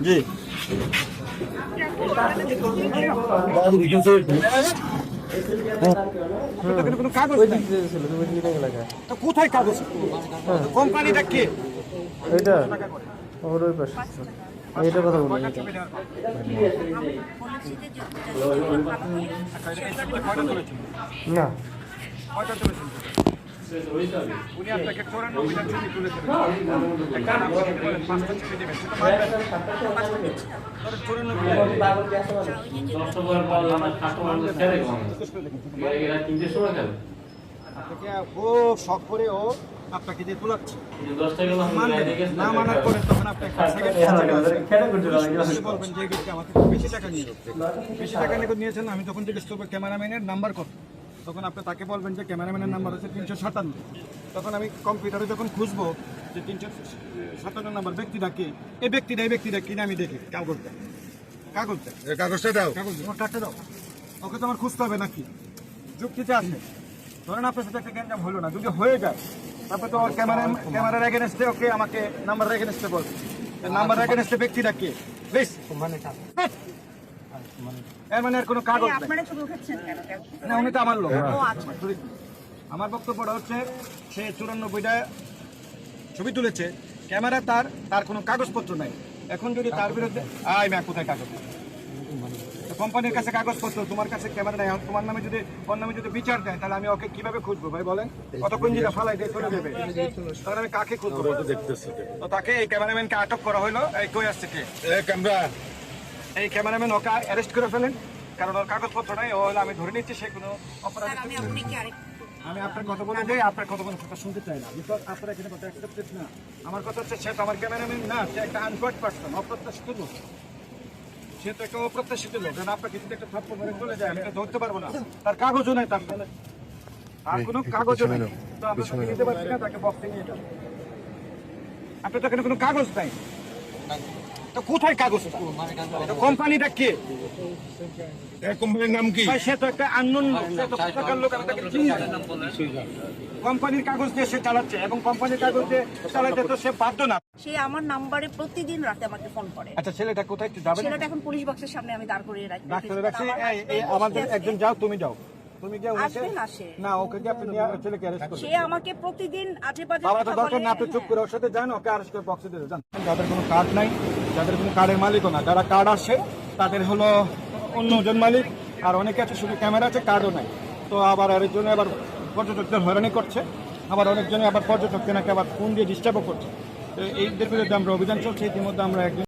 জি কোথায় কাগজ কোম্পানিটা কে এটা ওর ওই পাশে এইটার কথা বলি? না? উনি আপনাকে চৌরানব্বইটা ছবি চৌরানব্বই। আপনাকে খুব শখ করে ও আপনাকে দিয়ে তোলাচ্ছে। না মানার পরে তখন আপনি একটা second আপনি বলবেন যে আমাকে বেশি টাকা নিয়ে। বেশি টাকা নিয়ে নিয়েছেন আমি তখন জিজ্ঞেস করব ক্যামেরাম্যানের নাম্বার কত তখন আপনি তাকে বলবেন যে ক্যামেরাম্যানের নাম্বার হচ্ছে তিনশো সাতান্ন। তখন আমি কম্পিউটারে যখন খুঁজবো যে তিনশো সাতান্ন নাম্বার ব্যক্তিটা কে এই ব্যক্তিটা এই ব্যক্তিটা কিনা আমি দেখি কাগজটা। কাগজটা। কাগজটা দাও। কাগজ আমার কাটতে দাও। ওকে তো আমার খুঁজতে হবে নাকি? যুক্তিতে আছে। ধরেন আপনার সাথে একটা গ্যাঞ্জাম হলো না যদি হয়ে যায় তারপরে তো ওর ক্যামেরা ক্যামেরার এগেনস্টে ওকে আমাকে নাম্বার এগেনস্টে বলবে। নাম্বার এগেনস্টে ব্যক্তিটা কে? প্লিজ এর মানে আর কোনো কাগজ নেই। আপনারা ছবি উঠাচ্ছেন কেন? না উনি তো আমার লোক। আচ্ছা। আমার বক্তব্যটা হচ্ছে সে চুরানব্বইটা ছবি তুলেছে ক্যামেরা তার তার কোনো কাগজপত্র নাই। এখন যদি তার বিরুদ্ধে আই ম্যা কোথায় কাগজ? কোম্পানির কাছে কাগজপত্র তোমার কাছে ক্যামেরা নাই। তোমার নামে যদি ওর নামে যদি বিচার দেয় তাহলে আমি ওকে কীভাবে খুঁজবো? ভাই বলেন। কতক্ষণ যেটা ফালাই দিয়ে চলে যাবে? তাহলে আমি কাকে খুঁজবো? তো তাকে এই ক্যামেরাম্যানকে আটক করা হলো। এই কই আসছে কে? ক্যামেরা এই ক্যামেরাম্যান ওকে অ্যারেস্ট করে ফেলেন। কারণ ওর কাগজপত্র নাই ও আমি ধরে নিচ্ছি সে কোনো অপরাধ। আমি আপনার কথা বলে যাই আপনার কথা কোনো কথা শুনতে চাই না। বিকজ আপনার এখানে কথা অ্যাকসেপ্টেড না। আমার কথা হচ্ছে সে তো আমার ক্যামেরাম্যান না সে একটা আনকোয়ার্ড পার্সন অপ্রত্যাশিত লোক। সে তো একটা অপ্রত্যাশিত লোক। কারণ আপনাকে যদি একটা থাপ্পড় মারে চলে যায় আমি তো ধরতে পারব না। তার কাগজও নাই তার আর কোনো কাগজও নেই। তো আমরা তাকে নিতে পারছি না তাকে বক্সে নিয়ে। যাব আপনার তো এখানে কোনো কাগজ নাই। তো কোথায় কাগজটা তো কোম্পানিটা কে? কোম্পানির নাম কি? সে তো একটা আননোন সে তো কোথাকার লোক আমি তাকে চিনি কোম্পানির কাগজ দিয়ে সে চালাচ্ছে এবং কোম্পানির কাগজ দিয়ে চালাতে তো সে বাধ্য না। সে আমার নাম্বারে প্রতিদিন রাতে আমাকে ফোন করে। আচ্ছা ছেলেটা কোথায়? যাবে ছেলেটা এখন পুলিশ বক্সের সামনে আমি দাঁড় করিয়ে রাখি। ডাক্তারের কাছে আমাদের একজন যাও তুমি যাও। তুমি ওনাকে আসবে না ওকে গিয়ে আপনি ছেলেকে অ্যারেস্ট করুন সে আমাকে প্রতিদিন বাজে বাবা তো দরকার না আপনি চুপ হ্যাঁ। করে ওর সাথে যান ওকে অ্যারেস্ট করে বক্সে দিয়ে যান। যাদের কোনো কার্ড নাই যাদের কোনো কার্ডের মালিকও না যারা কার্ড আসে তাদের হলো অন্যজন মালিক আর অনেকে আছে শুধু ক্যামেরা আছে কার্ডও নাই। তো আবার আরেকজনে আবার পর্যটকদের হয়রানি করছে আবার অনেকজনে আবার পর্যটককে নাকি আবার ফোন দিয়ে ডিস্টার্বও করছে। তো এইদের বিরুদ্ধে আমরা অভিযান চলছে ইতিমধ্যে আমরা একজন